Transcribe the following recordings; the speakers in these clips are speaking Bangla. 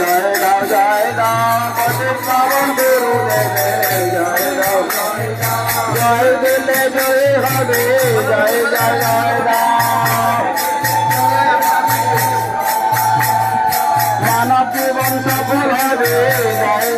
জয় দাও জয় দাও পতি পাবন গুরুদেব জয় দাও জয় দিলে জয় হবে জয় জয় জয় দাও মানব জীবন সফল হবে জয়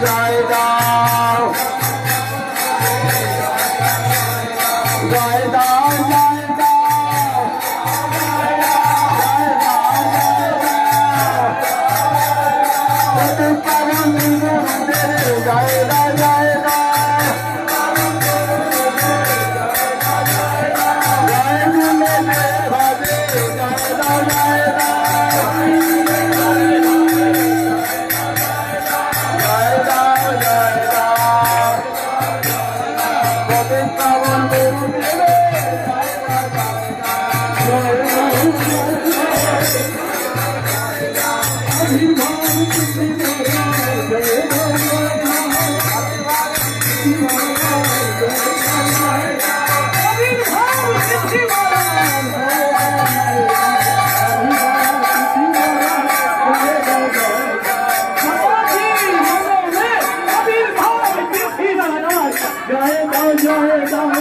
জয় Bye. 张伟张